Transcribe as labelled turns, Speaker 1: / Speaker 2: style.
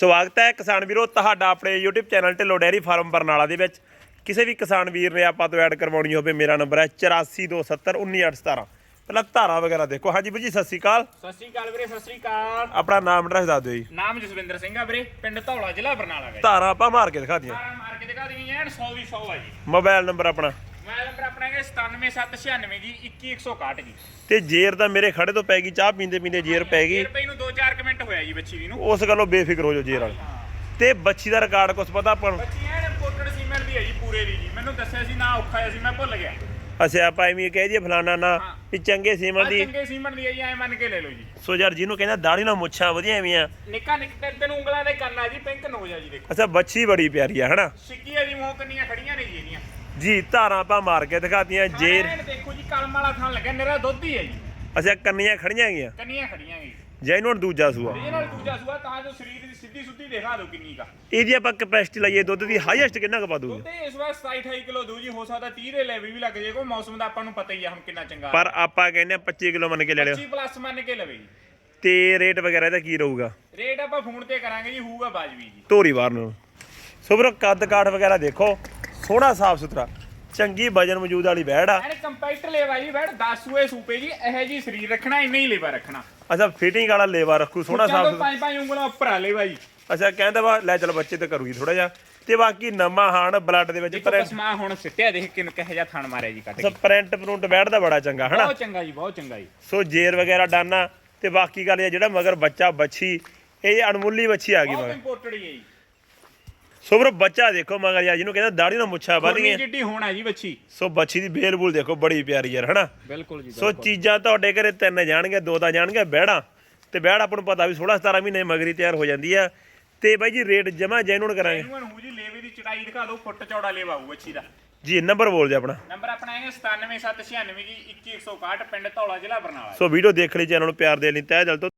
Speaker 1: ਸਵਾਗਤ ਹੈ ਕਿਸਾਨ ਵੀਰੋ ਤੁਹਾਡਾ ਆਪਣੇ YouTube channel Dhillon dairy farm Barnala ਦੇ ਵਿੱਚ। ਕਿਸੇ ਵੀ ਕਿਸਾਨ ਵੀਰ ਨੇ ਆਪਾਂ ਤੋਂ ਐਡ ਕਰਵਾਉਣੀ ਹੋਵੇ ਮੇਰਾ ਨੰਬਰ ਹੈ 8427191817 ਪਹਿਲਾਂ ਧਾਰਾ ਵਗੈਰਾ ਦੇਖੋ। ਹਾਂਜੀ ਵੀਰ ਜੀ ਸਤਿ ਸ਼੍ਰੀ ਅਕਾਲ।
Speaker 2: ਸਤਿ ਸ਼੍ਰੀ ਅਕਾਲ ਵੀਰੇ ਸਤਿ ਸ਼੍ਰੀ ਅਕਾਲ।
Speaker 1: ਆਪਣਾ ਨਾਮ ਐਡਰੈਸ ਦੱਸ ਦਿਓ ਜੀ।
Speaker 2: ਨਾਮ ਜਸਵਿੰਦਰ ਸਿੰਘ ਆ ਵੀਰੇ ਪਿੰਡ ਧੌਲਾ ਜ਼ਿਲ੍ਹਾ ਬਰਨਾਲਾ ਵੀਰੇ
Speaker 1: ਧਾਰਾ ਆਪਾਂ ਮਾਰ ਕੇ ਦਿਖਾ ਦਿਆਂ
Speaker 2: ਸਾਰਾ ਮਾਰ ਕੇ ਦਿਖਾ ਦਈਏ ਐਨ 100 ਦੀ 100 ਆ ਜੀ।
Speaker 1: ਮੋਬਾਈਲ ਨੰਬਰ ਆਪਣਾ।
Speaker 2: ਮੋਬਾਈਲ ਨੰਬਰ ਆਪਣਾ ਹੈਗਾ 97796 ਜੀ 21161 ਜੀ।
Speaker 1: ਤੇ ਜੇਰ ਤਾਂ ਮੇਰੇ ਖੜੇ ਤੋਂ ਪੈ ਗਈ ਚਾਹ ਪੀਂਦੇ ਪੀਂਦੇ ਜੇਰ ਪੈ ਗਈ।
Speaker 2: ਰੁਪਏ ਨੂੰ 2-4 ਮਿੰਟ ਹੋਇਆ ਜੀ ਬੱਚੀ ਨੂੰ?
Speaker 1: ਉਸ ਗੱਲੋਂ ਬੇਫਿਕਰ ਹੋ ਜਾਓ ਜੇਰ ਵਾਲੀ। ਤੇ ਬੱਚੀ ਦਾ ਰਿਕਾਰਡ ਕੁਛ ਪਤਾ ਆਪਾਂ ਨੂੰ?
Speaker 2: ਬੱਚੀ ਐਨ ਇੰਪੋਰਟਡ ਸੀਮੈਂਟ ਦੀ ਹੈ ਜੀ ਪੂਰੇ ਦੀ ਜੀ। ਮੈਨੂੰ ਦੱਸਿਆ ਸੀ ਨਾ ਔਖਾ ਸੀ ਮੈਂ ਭੁੱਲ ਗਿਆ।
Speaker 1: ਅੱਛਾ ਆਪਾਂ ਐਵੇਂ ਕਹਿ ਦਈਏ ਫਲਾਣਾ ਨਾ। ਵੀ ਚੰਗੇ ਸੀਮਨ ਦੀ
Speaker 2: ਚੰਗੇ ਸੀਮੈਂਟ ਦੀ ਹੈ ਜੀ ਐ ਮੰਨ ਕੇ ਲੈ ਲਓ ਜੀ।
Speaker 1: ਸੋ ਯਾਰ ਜਿਹਨੂੰ ਕਹਿੰਦਾ ਦਾੜੀ ਨਾਲ ਮੁੱਛਾਂ ਵਧੀਆ ਐਵੇਂ ਆ
Speaker 2: ਨਿੱਕਾ ਨਿੱਕ ਤਿੰਨ ਤਿੰਨ ਉਂਗਲਾਂ ਦੇ ਆ ਜੀ ਪਿੰਕ ਨੋਜ ਆ ਜੀ ਦੇਖੋ।
Speaker 1: ਅੱਛਾ ਬੱਚੀ ਬੜੀ ਪਿਆਰੀ ਆ ਹਨਾ?
Speaker 2: ਸਿੱਕੀ ਆ ਜੀ ਮੂੰਹ ਕੰਨੀਆਂ ਖੜੀਆਂ ਨੇ ਜੀ ਇਹਦੀਆਂ।
Speaker 1: ਜੀ ਧਾਰਾਂ ਆਪਾਂ ਮਾਰ ਕੇ ਦਿਖਾਤੀਆਂ ਜੇਰ
Speaker 2: ਦੇਖੋ ਜੀ ਕਲਮ ਵਾਲਾ ਥਾਂ ਲੱਗਿਆ ਨਿਰਾ ਦੁੱਧ ਹੀ ਹੈ ਜੀ।
Speaker 1: ਅੱਛਾ ਕੰਨੀਆਂ ਖੜੀਆਂ ਗਈਆਂ
Speaker 2: ਕੰਨੀਆਂ ਖੜੀਆਂ ਗਈ
Speaker 1: ਜੈ ਇਹਨੂੰ ਹੁਣ ਦੂਜਾ ਸੂਆ।
Speaker 2: ਇਹ ਨਾਲ ਦੂਜਾ ਸੂਆ ਤਾਂ ਜੋ ਸਰੀਰ ਦੀ ਸਿੱਧੀ ਸੁੱਧੀ ਦਿਖਾ ਦਿਓ ਕਿੰਨੀ ਕਾ
Speaker 1: ਇਹਦੀ ਆਪਾਂ ਕਪੈਸਿਟੀ ਲਈਏ ਦੁੱਧ ਦੀ ਹਾਈਐਸਟ ਕਿੰਨਾ ਕੁ ਪਾ ਦੂਗੇ
Speaker 2: ਦੁੱਧ ਇਸ ਵਾਰ 27 28 ਕਿਲੋ ਦੂ ਜੀ ਹੋ ਸਕਦਾ 30 ਦੇ ਲੈਵਲ ਵੀ ਲੱਗ ਜੇ ਕੋ ਮੌਸਮ ਦਾ ਆਪਾਂ ਨੂੰ ਪਤਾ ਹੀ ਆ ਹੁਣ ਕਿੰਨਾ ਚੰਗਾ
Speaker 1: ਪਰ ਆਪਾਂ ਕਹਿੰਦੇ ਆ 25 ਕਿਲੋ ਮੰਨ ਕੇ ਲੈ ਲਿਓ।
Speaker 2: 25 ਪਲੱਸ ਮੰਨ ਕੇ ਲਵੇ ਜੀ।
Speaker 1: ਤੇ ਰੇਟ ਵਗੈਰਾ ਇਹਦਾ ਕੀ ਰਹੂਗਾ?
Speaker 2: ਰੇਟ ਆਪਾਂ ਫੋਨ ਤੇ ਕਰਾਂਗੇ ਜੀ ਹੋਊਗਾ ਬਾਜਵੀ ਜੀ।
Speaker 1: ਧੋਰੀ ਬਾਹਰ ਨੂੰ। ਸੋ ਵੀਰੋ ਕੱਦ ਕਾਠ ਵਗੈਰਾ ਦੇਖੋ ਸੋਹਣਾ ਸਾਫ਼ ਸੁਥਰਾ। ਚੰਗੀ ਵਜਨ ਮੌਜੂਦ ਵਾਲੀ ਬੈੜ ਆ।
Speaker 2: ਐਨ ਕੰਪੈਕਟ ਲੇਵਾ ਜੀ ਬੈਠ 10 ਸੂਏ ਸੂਪੇ ਜੀ ਇਹੋ ਜੀ ਸਰੀਰ ਰੱਖਣਾ ਇੰਨਾ ਹੀ ਲੇਵਾ ਰੱਖਣਾ।
Speaker 1: ਅੱਛਾ ਫਿਟਿੰਗ ਵਾਲਾ ਲੇਵਾ ਰੱਖੂ ਸੋਹਣਾ ਸਾਫ਼
Speaker 2: ਚਲੋ ਪੰਜ ਪੰਜ ਉਂਗਲਾਂ ਉੱਪਰ ਆ ਲੇਵਾ ਜੀ।
Speaker 1: ਅੱਛਾ ਕਹਿੰਦਾ ਵਾ ਲੈ ਚੱਲ ਬੱਚੇ ਤੇ ਕਰੂਗੀ ਥੋੜਾ ਜਿਹਾ। ਤੇ ਬਾਕੀ ਨਵਾਂ ਹਾਣ ਬਲੱਡ ਦੇ ਵਿੱਚ
Speaker 2: ਦੇਖੋ
Speaker 1: ਪ੍ਰਿੰਟ
Speaker 2: ਕਸਮਾ ਹੁਣ ਸਿੱਟਿਆ ਦੇਖ ਕਿਨ ਕਿਹੋ ਜਿਹਾ ਥਣ ਮਾਰਿਆ ਜੀ ਕੱਟ ਕੇ।
Speaker 1: ਪ੍ਰਿੰਟ ਪ੍ਰਿੰਟ ਬੈਠਦਾ ਬੜਾ ਚੰਗਾ ਹਨਾ?
Speaker 2: ਬਹੁਤ ਚੰਗਾ ਜੀ ਬਹੁਤ ਚੰਗਾ ਜੀ।
Speaker 1: ਸੋ ਜੇਰ ਵਗੈਰਾ ਡਾਨਾ ਤੇ ਬਾਕੀ ਗੱਲ ਇਹ ਜਿਹੜਾ ਮਗਰ ਬੱਚਾ ਬੱਚੀ ਇਹ ਅਣਮੁੱਲੀ ਬੱਚੀ ਆ ਗਈ
Speaker 2: ਬਹੁਤ
Speaker 1: ਮਗਰ।
Speaker 2: ਇੰਪੋਰਟਡ ਜੀ।
Speaker 1: ਸੋ ਵੀਰੋ ਬੱਚਾ ਦੇਖੋ ਮਗਰ ਯਾਰ ਜਿਹਨੂੰ ਕਹਿੰਦਾ ਦਾੜੀ ਨਾਲ ਮੁੱਛਾਂ ਵੱਧ ਗਈਆਂ
Speaker 2: ਜਿੱਡੀ ਹੋਣਾ ਜੀ ਬੱਚੀ।
Speaker 1: ਸੋ ਬੱਚੀ ਦੀ ਬੇਲਬੁਲ ਦੇਖੋ ਬੜੀ ਪਿਆਰੀ ਯਾਰ ਹਨਾ?
Speaker 2: ਬਿਲਕੁਲ ਜੀ
Speaker 1: ਸੋ ਚੀਜ਼ਾਂ ਤੁਹਾਡੇ ਘਰੇ ਤਿੰਨ ਜਾਣਗੇ ਦੋ ਤਾਂ ਜਾਣਗੇ ਬਹਿੜਾ ਤੇ ਬਹਿੜ ਆਪਾਂ ਨੂੰ ਪਤਾ ਵੀ 16 17 ਮਹੀਨੇ ਮਗਰੀ ਤਿਆਰ ਹੋ ਜਾਂਦੀ ਆ। ਤੇ ਬਾਈ ਜੀ ਰੇਟ ਜਮਾ ਜੈਨੂਨ ਕਰਾਂਗੇ।
Speaker 2: ਇਹਨੂੰ ਹੂ ਜੀ ਲੇਵੇ ਦੀ ਚੜਾਈ ਦਿਖਾ ਦਿਓ ਫੁੱਟ ਚੌੜਾ ਲੇਵਾ ਹੋਊ ਬੱਚੀ ਦਾ।
Speaker 1: ਜੀ ਨੰਬਰ ਬੋਲ ਦਿਓ ਆਪਣਾ।
Speaker 2: ਨੰਬਰ ਆਪਣਾ ਹੈਗਾ 97796 ਜੀ 21161 ਪਿੰਡ ਧੌਲਾ ਜ਼ਿਲ੍ਹਾ ਬਰਨਾਲਾ
Speaker 1: ਸੋ ਵੀਡੀਓ ਦੇਖ ਲਈ ਚੈਨਲ ਨੂੰ ਪਿਆਰ ਦੇ ਲਈ ਤਹਿ ਦਿਲ ਤੋਂ